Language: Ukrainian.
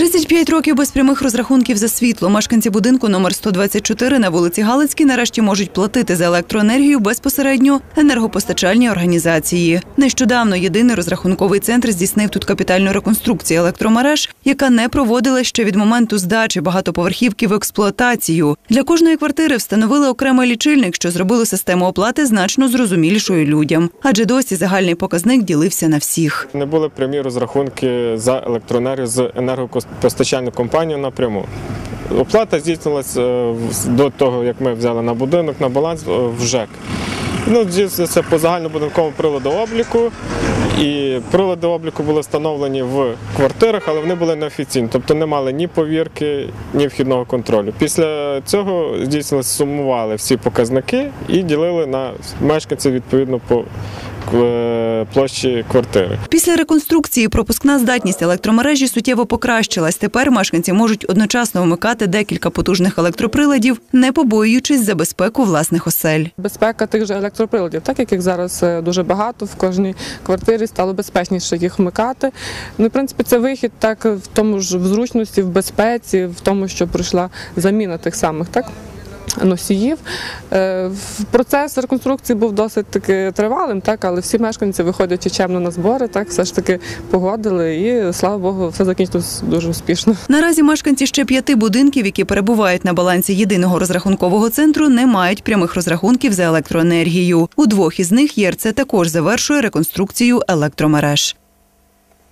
35 років без прямих розрахунків за світло. Мешканці будинку номер 124 на вулиці Галицькій нарешті можуть платити за електроенергію безпосередньо енергопостачальні організації. Нещодавно єдиний розрахунковий центр здійснив тут капітальну реконструкцію електромереж, яка не проводилась ще від моменту здачі багатоповерхівки в експлуатацію. Для кожної квартири встановили окремий лічильник, що зробило систему оплати значно зрозумілішою людям, адже досі загальний показник ділився на всіх. Не були прямі розрахунки за електроенергію з енергопостачальну компанію напряму. Оплата здійснилася е, до того, як ми взяли на будинок на баланс е, в ЖЕК. Ну, здійснюється по загальнобудинковому приладу обліку. І прилади обліку були встановлені в квартирах, але вони були неофіційні, тобто не мали ні повірки, ні вхідного контролю. Після цього здійснили, сумували всі показники і ділили на мешканців відповідно по е, площі квартири. Після реконструкції пропускна здатність електромережі суттєво покращилась. Тепер мешканці можуть одночасно вмикати декілька потужних електроприладів, не побоюючись за безпеку власних осель. Безпека тих же електроприладів, так як їх зараз е, дуже багато в кожній квартирі стало безпечніше їх вмикати. Ну, в принципі, це вихід так в тому ж в зручності, в безпеці, в тому, що прийшла заміна тих самих так. Носіїв Е, процес реконструкції був досить таки тривалим, так але всі мешканці, виходячи чемно на збори, так все ж таки погодили, і слава Богу, все закінчилось дуже успішно. Наразі мешканці ще п'яти будинків, які перебувають на балансі єдиного розрахункового центру, не мають прямих розрахунків за електроенергію. У двох із них ЄРЦ також завершує реконструкцію електромереж.